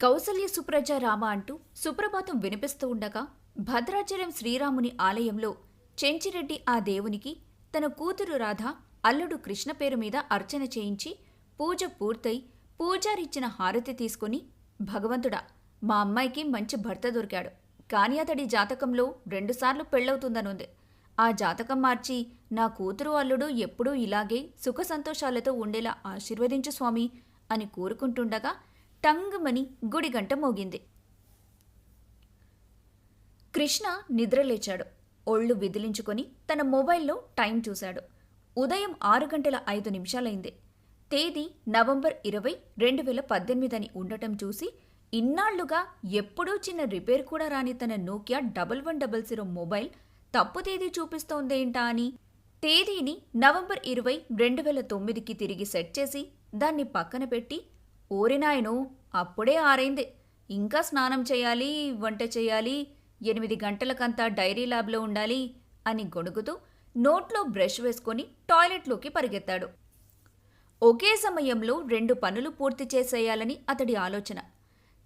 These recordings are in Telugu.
కౌసల్య సుప్రజ రామ అంటూ సుప్రభాతం వినిపిస్తూ ఉండగా భద్రాచలం శ్రీరాముని ఆలయంలో చెంచిరెడ్డి ఆ దేవునికి తన కూతురు రాధ అల్లుడు కృష్ణ పేరు మీద అర్చన చేయించి పూజ పూర్తయి పూజారిచ్చిన హారతి తీసుకుని భగవంతుడా మా అమ్మాయికి మంచి భర్త దొరికాడు. కాని అతడి జాతకంలో రెండుసార్లు పెళ్ళవుతుందనుంది. ఆ జాతకం మార్చి నా కూతురు అల్లుడు ఎప్పుడూ ఇలాగే సుఖ సంతోషాలతో ఉండేలా ఆశీర్వదించు స్వామి అని కోరుకుంటుండగా టంగుమని గుడిగంట మోగింది. కృష్ణ నిద్రలేచాడు. ఒళ్ళు విదిలించుకొని తన మొబైల్లో టైం చూశాడు. ఉదయం ఆరు గంటల ఐదు నిమిషాలైంది. తేదీ నవంబర్ ఇరవై రెండు వేల పద్దెనిమిది అని ఉండటం చూసి ఇన్నాళ్ళుగా ఎప్పుడూ చిన్న రిపేర్ కూడా రాని తన Nokia double one double zero mobile తప్పు తేదీ చూపిస్తోందేంటా అని తేదీని నవంబర్ ఇరవై రెండు వేల తొమ్మిదికి తిరిగి సెట్ చేసి దాన్ని పక్కన పెట్టి ఓరినాయను అప్పుడే ఆరైంది. ఇంకా స్నానం చేయాలి వంట చేయాలి ఎనిమిది గంటలకంతా డైరీ ల్యాబ్లో ఉండాలి అని గొణుగుతూ నోట్లో బ్రష్ వేసుకొని టాయిలెట్లోకి పరిగెత్తాడు. ఒకే సమయంలో రెండు పనులు పూర్తి చేసేయాలని అతడి ఆలోచన.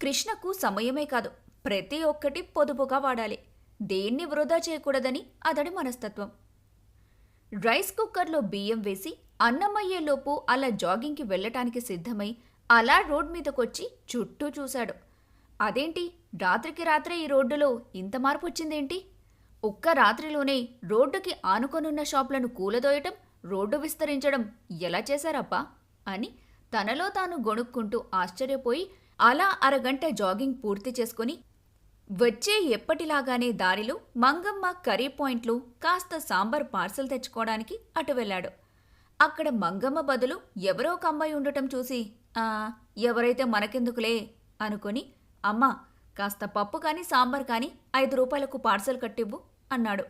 కృష్ణకు సమయమే కాదు ప్రతి ఒక్కటి పొదుపుగా వాడాలి. దేన్ని వృధా చేయకూడదని అతడి మనస్తత్వం. రైస్ కుక్కర్లో బియ్యం వేసి అన్నమయ్యేలోపు అలా జాగింగ్కి వెళ్ళటానికి సిద్ధమై అలా రోడ్ మీదకొచ్చి చుట్టూ చూశాడు. అదేంటి? రాత్రికి రాత్రే ఈ రోడ్డులో ఇంత మార్పు వచ్చిందేంటి ఒక్క రాత్రిలోనే రోడ్డుకి ఆనుకొనున్న షాపులను కూలదోయటం రోడ్డు విస్తరించడం ఎలా చేశారప్పా అని తనలో తాను గొణుక్కుంటూ ఆశ్చర్యపోయి అలా అరగంట జాగింగ్ పూర్తి చేసుకుని వచ్చే ఎప్పటిలాగానే దారిలో మంగమ్మ కర్రీ పాయింట్లు కాస్త సాంబార్ పార్సల్ తెచ్చుకోవడానికి అటు వెళ్ళాడు. అక్కడ మంగమ్మ బదులు ఎవరో ఒక అమ్మాయి ఉండటం చూసి ఎవరైతే మనకెందుకులే అనుకొని అమ్మా కాస్త పప్పు కానీ సాంబార్ కానీ ఐదు రూపాయలకు పార్సల్ కట్టివ్వు అన్నాడు.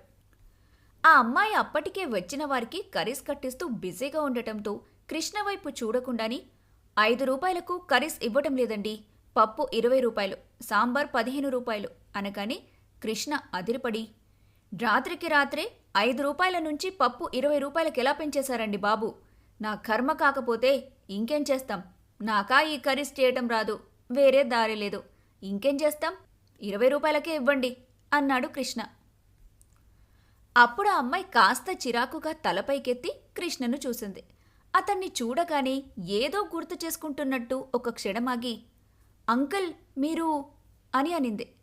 ఆ అమ్మాయి అప్పటికే వచ్చిన వారికి కర్రీస్ కట్టిస్తూ బిజీగా ఉండటంతో కృష్ణ వైపు చూడకుండాని ఐదు రూపాయలకు కర్రీస్ ఇవ్వటం లేదండి పప్పు ఇరవై రూపాయలు సాంబార్ పదిహేను రూపాయలు అనగానే కృష్ణ అదిరిపడి రాత్రికి రాత్రే ఐదు రూపాయల నుంచి పప్పు ఇరవై రూపాయలకి ఎలా పెంచేశారండి బాబు? నా కర్మ కాకపోతే ఇంకేం చేస్తాం? నాకా ఈ కర్రీస్ చేయటం రాదు. వేరే దారి లేదు. ఇంకేం చేస్తాం? ఇరవై రూపాయలకే ఇవ్వండి అన్నాడు కృష్ణ. అప్పుడు ఆ అమ్మాయి కాస్త చిరాకుగా తలపైకెత్తి కృష్ణను చూసింది. అతన్ని చూడగానే ఏదో గుర్తు చేసుకుంటున్నట్టు ఒక క్షణమాగి అంకుల్ మీరు అని అనింది.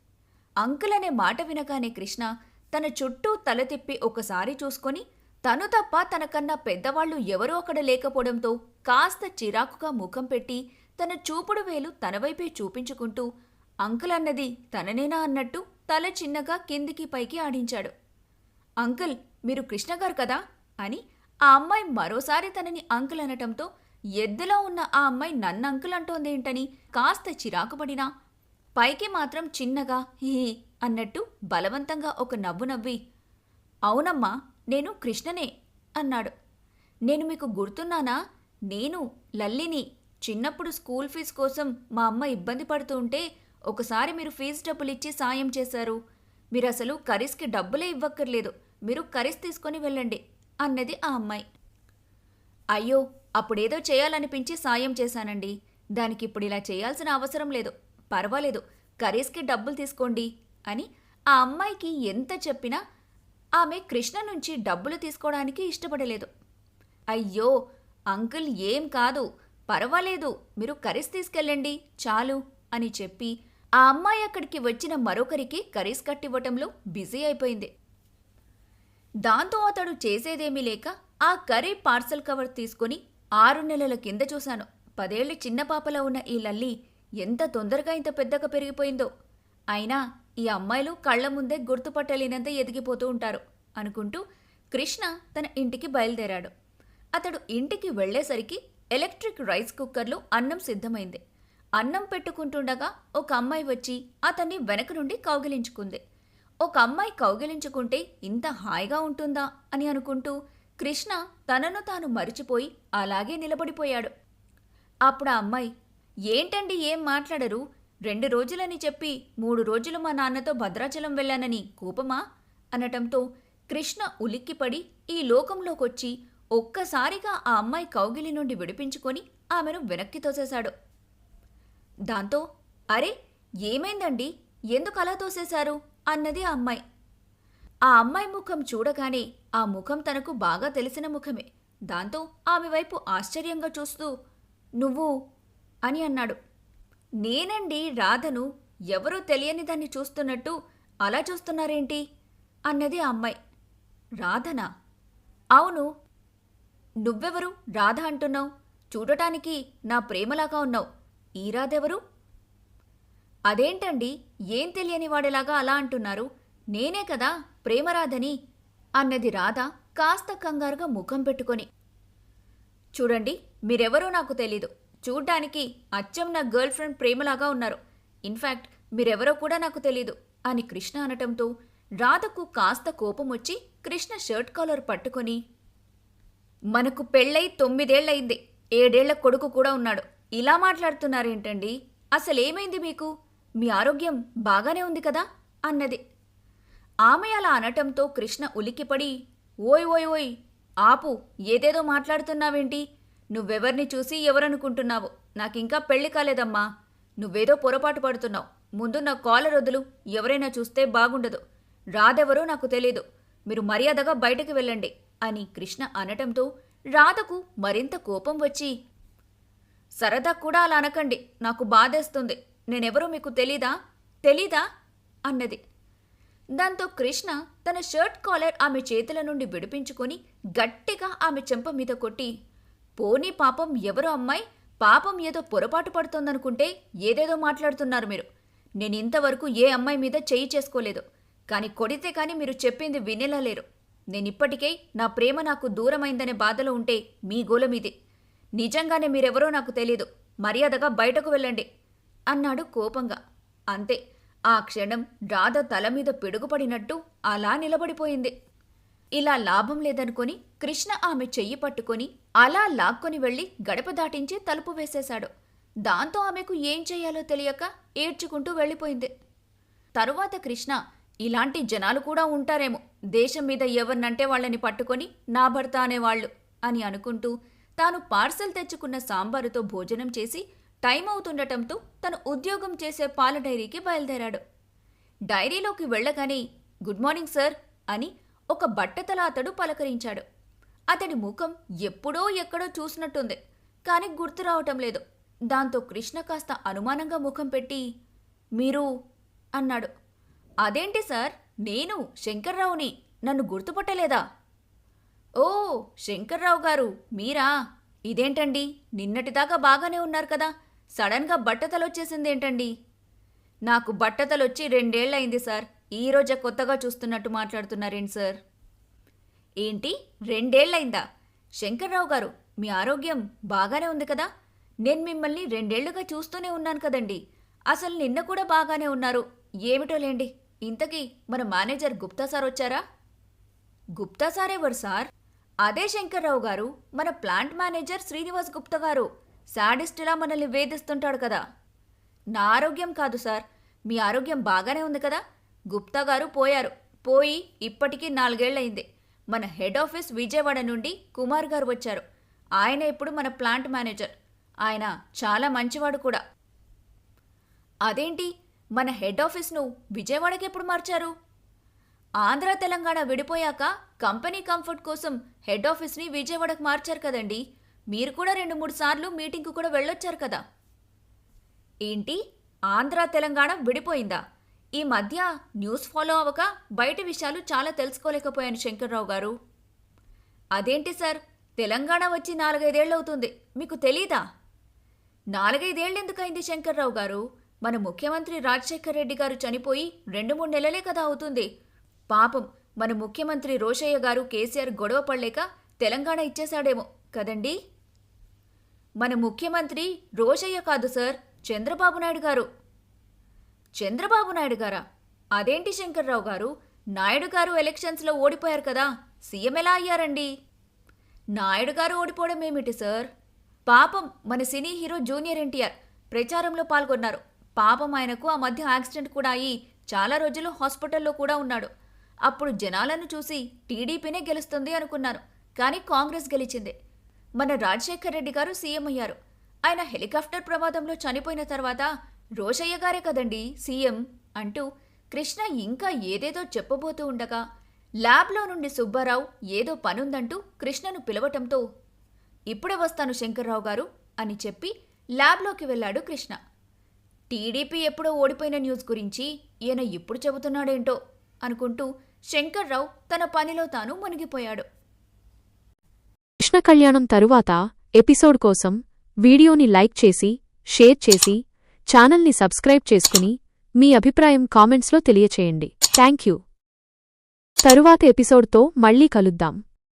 అంకుల్ అనే మాట వినగానే కృష్ణ తన చుట్టూ తల తిప్పి ఒకసారి చూసుకొని తను తప్ప తనకన్నా పెద్దవాళ్ళు ఎవరూ అక్కడ లేకపోవడంతో కాస్త చిరాకుగా ముఖం పెట్టి తన చూపుడు వేలు తనవైపే చూపించుకుంటూ అంకుల్ అన్నది తననేనా అన్నట్టు తల చిన్నగా కిందికి పైకి ఆడించాడు. అంకుల్ మీరు కృష్ణగారు కదా? అని ఆ అమ్మాయి మరోసారి తనని అంకుల్ అనటంతో ఎద్దులో ఉన్న ఆ అమ్మాయి నన్ను అంకుల్ అంటోందేంటని కాస్త చిరాకుపడినా పైకి మాత్రం చిన్నగా హీ అన్నట్టు బలవంతంగా ఒక నవ్వు నవ్వి అవునమ్మా నేను కృష్ణనే అన్నాడు. నేను మీకు గుర్తున్నానా? నేను లల్లిని చిన్నప్పుడు స్కూల్ ఫీజు కోసం మా అమ్మ ఇబ్బంది పడుతూ ఉంటే ఒకసారి మీరు ఫీజు డబ్బులు ఇచ్చి సాయం చేశారు. మీరు అసలు కరీస్కి డబ్బులే ఇవ్వక్కర్లేదు. మీరు కరీస్ తీసుకొని వెళ్ళండి అన్నది ఆ అమ్మాయి. అయ్యో అప్పుడేదో చేయాలనిపించి సాయం చేశానండి. దానికి ఇప్పుడు ఇలా చేయాల్సిన అవసరం లేదు. పర్వాలేదు కరీస్కి డబ్బులు తీసుకోండి అని ఆ అమ్మాయికి ఎంత చెప్పినా ఆమె కృష్ణ నుంచి డబ్బులు తీసుకోవడానికి ఇష్టపడలేదు. అయ్యో అంకుల్ ఏం కాదు పర్వాలేదు మీరు కరీస్ తీసుకెళ్ళండి చాలు అని చెప్పి ఆ అమ్మాయి అక్కడికి వచ్చిన మరొకరికి కరీస్ కట్టివ్వటంలో బిజీ అయిపోయింది. దాంతో అతడు చేసేదేమీ లేక ఆ కర్రీ పార్సల్ కవర్ తీసుకుని ఆరు నెలల కింద చూశాను. పదేళ్ళ చిన్న పాపలో ఉన్న ఈ లల్లి ఎంత తొందరగా ఇంత పెద్దగా పెరిగిపోయిందో. అయినా ఈ అమ్మాయిలు కళ్ళ ముందే గుర్తుపట్టలేనంత ఎదిగిపోతూ ఉంటారు అనుకుంటూ కృష్ణ తన ఇంటికి బయలుదేరాడు. అతడు ఇంటికి వెళ్ళేసరికి ఎలక్ట్రిక్ రైస్ కుక్కర్లో అన్నం సిద్ధమైంది. అన్నం పెట్టుకుంటుండగా ఒక అమ్మాయి వచ్చి అతన్ని వెనక నుండి కౌగిలించుకుంది. ఒక అమ్మాయి కౌగిలించుకుంటే ఇంత హాయిగా ఉంటుందా అని అనుకుంటూ కృష్ణ తనను తాను మరిచిపోయి అలాగే నిలబడిపోయాడు. అప్పుడు ఆ అమ్మాయి ఏంటండి ఏం మాట్లాడరు? రెండు రోజులని చెప్పి మూడు రోజులు మా నాన్నతో భద్రాచలం వెళ్ళానని కోపమా? అనటంతో కృష్ణ ఉలిక్కిపడి ఈ లోకంలోకొచ్చి ఒక్కసారిగా ఆ అమ్మాయి కౌగిలి నుండి విడిపించుకొని ఆమెను వెనక్కి తోసేశాడు. దాంతో అరే ఏమైందండి? ఎందుకు అలా తోసేశారు? అన్నది ఆ అమ్మాయి. ఆ అమ్మాయి ముఖం చూడగానే ఆ ముఖం తనకు బాగా తెలిసిన ముఖమే. దాంతో ఆమె వైపు ఆశ్చర్యంగా చూస్తూ నువ్వు అని అన్నాడు. నేనండి రాధను ఎవరో తెలియని దాన్ని చూస్తున్నట్టు అలా చూస్తున్నారేంటి? అన్నది ఆ అమ్మాయి. రాధనా? అవును నువ్వెవరు? రాధ అంటున్నావు. చూడటానికి నా ప్రేమలాగా ఉన్నావు. ఈ రాధెవరు? అదేంటండి? ఏం తెలియని వాడిలాగా అలా అంటున్నారు? నేనే కదా ప్రేమరాధని? అన్నది రాధ కాస్త కంగారుగా ముఖం పెట్టుకొని. చూడండి మీరెవరో నాకు తెలీదు. చూడ్డానికి అచ్చం నా గర్ల్ ఫ్రెండ్ ప్రేమలాగా ఉన్నారు. ఇన్ఫ్యాక్ట్ మీరెవరో కూడా నాకు తెలీదు అని కృష్ణ అనటంతో రాధకు కాస్త కోపం వచ్చి కృష్ణ షర్ట్ కాలర్ పట్టుకొని మనకు పెళ్ళై తొమ్మిదేళ్ళయింది ఏడేళ్ళ కొడుకు కూడా ఉన్నాడు. ఇలా మాట్లాడుతున్నారేంటండి? అసలేమైంది మీకు? మీ ఆరోగ్యం బాగానే ఉంది కదా? అన్నది. ఆమె అలా అనటంతో కృష్ణ ఉలిక్కిపడి ఓయ్ ఓయ్ ఓయ్ ఆపు ఏదేదో మాట్లాడుతున్నావేంటి? నువ్వెవర్ని చూసి ఎవరనుకుంటున్నావు? నాకింకా పెళ్ళి కాలేదమ్మా. నువ్వేదో పొరపాటు పడుతున్నావు. ముందు నా కాలర్ వదులు. ఎవరైనా చూస్తే బాగుండదు. రాదెవరో నాకు తెలీదు. మీరు మర్యాదగా బయటకు వెళ్ళండి. అని కృష్ణ అనటంతో రాధకు మరింత కోపం వచ్చి సరదా కూడా అలా అనకండి నాకు బాధేస్తుంది. నేనెవరో మీకు తెలీదా? తెలీదా? అన్నది. దాంతో కృష్ణ తన షర్ట్ కాలర్ ఆమె చేతుల నుండి విడిపించుకొని గట్టిగా ఆమె చెంప మీద కొట్టి పోనీ పాపం ఎవరో అమ్మాయి? పాపం ఏదో పొరపాటు పడుతోందనుకుంటే ఏదేదో మాట్లాడుతున్నారు మీరు. నేను ఇంతవరకు ఏ అమ్మాయి మీద చేయి చేసుకోలేదు. కానీ కొడితే కానీ మీరు చెప్పింది వినేలా లేరు. నేనిప్పటికే నా ప్రేమ నాకు దూరమైందనే బాధలో ఉంటే మీ గోల నిజంగానే మీరెవరో నాకు తెలీదు. మర్యాదగా బయటకు వెళ్ళండి. అన్నాడు కోపంగా. అంతే. ఆ క్షణం రాధ తల మీద పిడుగుపడినట్టు అలా నిలబడిపోయింది. ఇలా లాభం లేదనుకొని కృష్ణ ఆమె చెయ్యి పట్టుకొని అలా లాక్కొని వెళ్ళి గడప దాటించి తలుపు వేసేశాడు. దాంతో ఆమెకు ఏం చెయ్యాలో తెలియక ఏడ్చుకుంటూ వెళ్ళిపోయింది. తరువాత కృష్ణ ఇలాంటి జనాలు కూడా ఉంటారేమో. దేశం మీద ఎవరినంటే వాళ్ళని పట్టుకొని నా భర్త అనేవాళ్ళు అని అనుకుంటూ తాను పార్సల్ తెచ్చుకున్న సాంబారుతో భోజనం చేసి టైం అవుతుండటంతో తను ఉద్యోగం చేసే పాల డైరీకి బయలుదేరాడు. డైరీలోకి వెళ్ళగానే గుడ్ మార్నింగ్ సార్ అని ఒక బట్టతల అతడు పలకరించాడు. అతడి ముఖం ఎప్పుడో ఎక్కడో చూసినట్టుంది కానీ గుర్తు రావటం లేదు. దాంతో కృష్ణ కాస్త అనుమానంగా ముఖం పెట్టి మీరు అన్నాడు. అదేంటి సార్? నేను శంకర్రావుని. నన్ను గుర్తుపట్టలేదా? ఓ శంకర్రావు గారు మీరా? ఇదేంటండి? నిన్నటిదాకా బాగానే ఉన్నారు కదా. సడన్గా బట్టతలొచ్చేసిందేంటండి? నాకు బట్టతలొచ్చి రెండేళ్ళయింది సార్. ఈ రోజే కొత్తగా చూస్తున్నట్టు మాట్లాడుతున్నారేంటి సార్? ఏంటి? రెండేళ్ళయిందా శంకర్రావు గారు మీ ఆరోగ్యం బాగానే ఉంది కదా? నేను మిమ్మల్ని రెండేళ్ళుగా చూస్తూనే ఉన్నాను కదండి. అసలు నిన్న కూడా బాగానే ఉన్నారు. ఏమిటో లేండి ఇంతకీ మన మేనేజర్ గుప్తా సార్ వచ్చారా? గుప్తా సార్ ఎవరు సార్? అదే శంకర్రావు గారు మన ప్లాంట్ మేనేజర్ శ్రీనివాస్ గుప్తా గారు. శాడిస్టులా మనల్ని వేధిస్తుంటాడు కదా. నా ఆరోగ్యం కాదు సార్. మీ ఆరోగ్యం బాగానే ఉంది కదా? గుప్తా గారు పోయారు. పోయి ఇప్పటికీ నాలుగేళ్ళయింది మన హెడ్ ఆఫీస్ విజయవాడ నుండి కుమార్ గారు వచ్చారు. ఆయన ఇప్పుడు మన ప్లాంట్ మేనేజర్. ఆయన చాలా మంచివాడు కూడా. అదేంటి? మన హెడ్ ఆఫీస్ను విజయవాడకి ఎప్పుడు మార్చారు? ఆంధ్ర తెలంగాణ విడిపోయాక కంపెనీ కంఫర్ట్ కోసం హెడ్ ఆఫీస్ని విజయవాడకు మార్చారు కదండి. మీరు కూడా రెండు మూడు సార్లు మీటింగ్కు కూడా వెళ్ళొచ్చారు కదా. ఏంటి? ఆంధ్ర తెలంగాణ విడిపోయిందా? ఈ మధ్య న్యూస్ ఫాలో అవ్వక బయట విషయాలు చాలా తెలుసుకోలేకపోయాను శంకర్రావు గారు. అదేంటి సార్? తెలంగాణ వచ్చి నాలుగైదేళ్ళు అవుతుంది మీకు తెలీదా? నాలుగైదేళ్ళెందుకైంది శంకర్రావు గారు? మన ముఖ్యమంత్రి రాజశేఖర్ రెడ్డి గారు చనిపోయి రెండు మూడు నెలలే కదా అవుతుంది. పాపం మన ముఖ్యమంత్రి రోషయ్య గారు కేసీఆర్ గొడవ పడలేక తెలంగాణ ఇచ్చేశాడేమో కదండీ? మన ముఖ్యమంత్రి రోషయ్య కాదు సార్ చంద్రబాబు నాయుడు గారు. చంద్రబాబు నాయుడు గారా? అదేంటి శంకర్రావు గారు? నాయుడు గారు ఎలక్షన్స్లో ఓడిపోయారు కదా సీఎం ఎలా అయ్యారండి? నాయుడు గారు ఓడిపోవడం ఏమిటి సార్? పాపం మన సినీ హీరో జూనియర్ ఎన్టీఆర్ ప్రచారంలో పాల్గొన్నారు. పాపం ఆయనకు ఆ మధ్య యాక్సిడెంట్ కూడా అయ్యి చాలా రోజులు హాస్పిటల్లో కూడా ఉన్నాడు. అప్పుడు జనాలను చూసి టీడీపీనే గెలుస్తుంది అనుకున్నాను కానీ కాంగ్రెస్ గెలిచింది. మన రాజశేఖర్ రెడ్డి గారు సీఎం అయ్యారు. ఆయన హెలికాప్టర్ ప్రమాదంలో చనిపోయిన తర్వాత రోషయ్య గారే కదండి సీఎం అంటూ కృష్ణ ఇంకా ఏదేదో చెప్పబోతూ ఉండగా ల్యాబ్లో నుండి సుబ్బారావు ఏదో పనుందంటూ కృష్ణను పిలవటంతో ఇప్పుడే వస్తాను శంకర్రావు గారు అని చెప్పి ల్యాబ్లోకి వెళ్ళాడు కృష్ణ. టీడీపీ ఎప్పుడో ఓడిపోయిన న్యూస్ గురించి ఈయన ఇప్పుడు చెబుతున్నాడేంటో అనుకుంటూ శంకర్రావు తన పనిలో తాను మునిగిపోయాడు. కృష్ణ కళ్యాణం తరువాత ఎపిసోడ్ కోసం వీడియోని లైక్ చేసి షేర్ చేసి ఛానల్ని సబ్స్క్రైబ్ చేసుకుని మీ అభిప్రాయం కామెంట్స్లో తెలియచేయండి. Thank you. తరువాత ఎపిసోడ్తో మళ్ళీ కలుద్దాం.